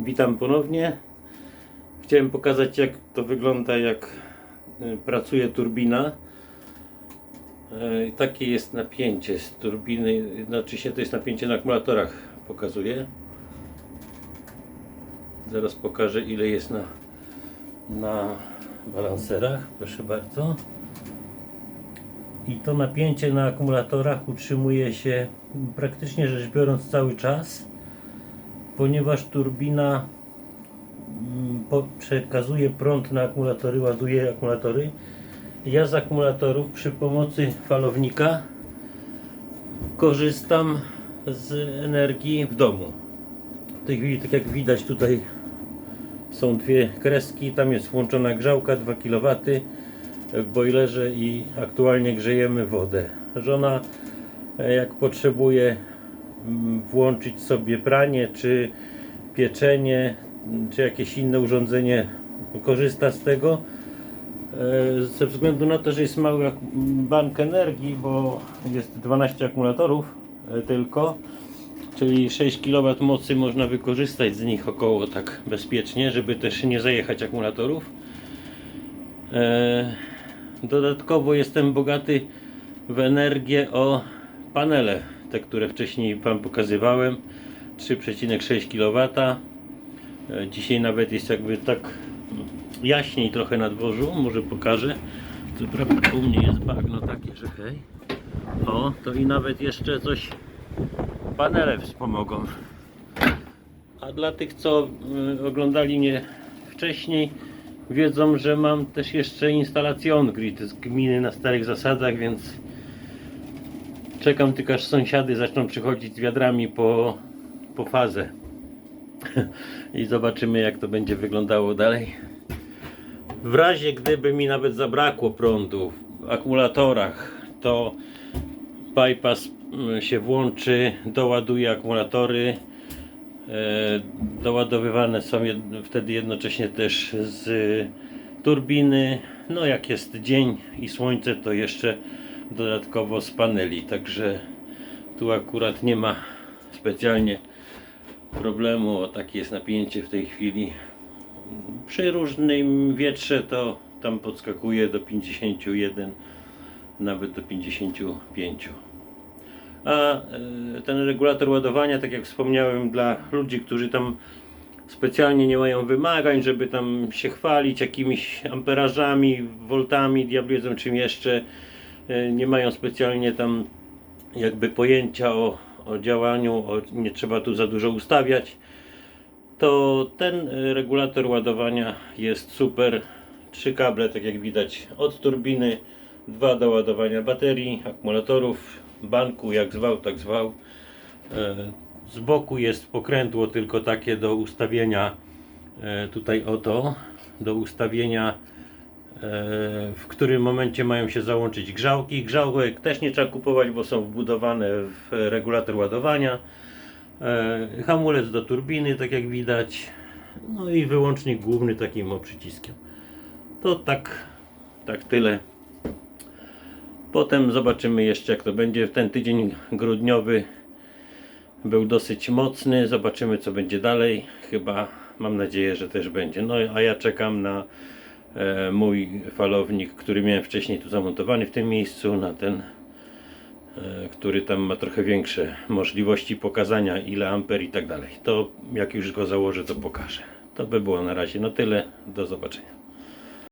Witam ponownie. Chciałem pokazać jak to wygląda jak y, pracuje turbina. Y, Takie jest napięcie z turbiny, znaczy się to jest napięcie na akumulatorach pokazuje. Zaraz pokażę ile jest na, na balanserach, proszę bardzo. I to napięcie na akumulatorach utrzymuje się praktycznie rzecz biorąc cały czas, ponieważ turbina mm, przekazuje prąd na akumulatory, ładuje akumulatory. Ja z akumulatorów przy pomocy falownika korzystam z energii w domu. W tej chwili, tak jak widać tutaj są dwie kreski, tam jest włączona grzałka 2 kW w boilerze i aktualnie grzejemy wodę. Żona e, jak potrzebuje włączyć sobie pranie czy pieczenie mm, czy jakieś inne urządzenie korzysta z tego e, ze względu na to, że jest mały bank energii, bo jest 12 akumulatorów e, tylko czyli 6 kW mocy można wykorzystać z nich około tak bezpiecznie, żeby też nie zajechać akumulatorów. E, Dodatkowo jestem bogaty w energię o panele, te które wcześniej Wam pokazywałem 3,6 kW. E, Dzisiaj nawet jest jakby tak jaśniej trochę na dworzu, może pokażę. Co prawda u mnie jest bagno takie, że hej. O, to i nawet jeszcze coś panele wspomogą. A dla tych, co y, oglądali mnie wcześniej, wiedzą, że mam też jeszcze instalację on-grid z gminy na starych zasadach, więc czekam tylko aż sąsiady zaczną przychodzić z wiadrami po, po fazę. I zobaczymy jak to będzie wyglądało dalej. W razie gdyby mi nawet zabrakło prądu w akumulatorach, to bypass mm, się włączy, doładuje akumulatory. E, Doładowywane są wtedy jednocześnie też z turbiny. No jak jest dzień i słońce, to jeszcze dodatkowo z paneli. Także tu akurat nie ma specjalnie problemu. O takie jest napięcie w tej chwili. Przy różnym wietrze to tam podskakuje do 51 nawet do 55. A e, ten regulator ładowania, tak jak wspomniałem, dla ludzi, którzy tam specjalnie nie mają wymagań, żeby tam się chwalić jakimiś amperażami, voltami, diabli wiedzą czym jeszcze, nie mają specjalnie tam jakby pojęcia o, o działaniu, o, nie trzeba tu za dużo ustawiać, to ten e, regulator ładowania jest super. Trzy kable, tak jak widać, od turbiny, dwa do ładowania baterii, akumulatorów, banku, jak zwał, tak zwał. E, Z boku jest pokrętło tylko takie do ustawienia, e, tutaj oto, do ustawienia e, w którym momencie mają się załączyć grzałki. Grzałek też nie trzeba kupować, bo są wbudowane w regulator ładowania. E, Hamulec do turbiny, tak jak widać. No i wyłącznik główny takim przyciskiem. To tak, tak tyle. Potem zobaczymy jeszcze jak to będzie. Ten tydzień grudniowy był dosyć mocny. Zobaczymy co będzie dalej. Chyba mam nadzieję, że też będzie. No a ja czekam na mój falownik, który miałem wcześniej tu zamontowany w tym miejscu, na ten, e, który tam ma trochę większe możliwości pokazania ile amper i tak dalej. To jak już go założę, to pokażę. To by było na razie na tyle. Do zobaczenia.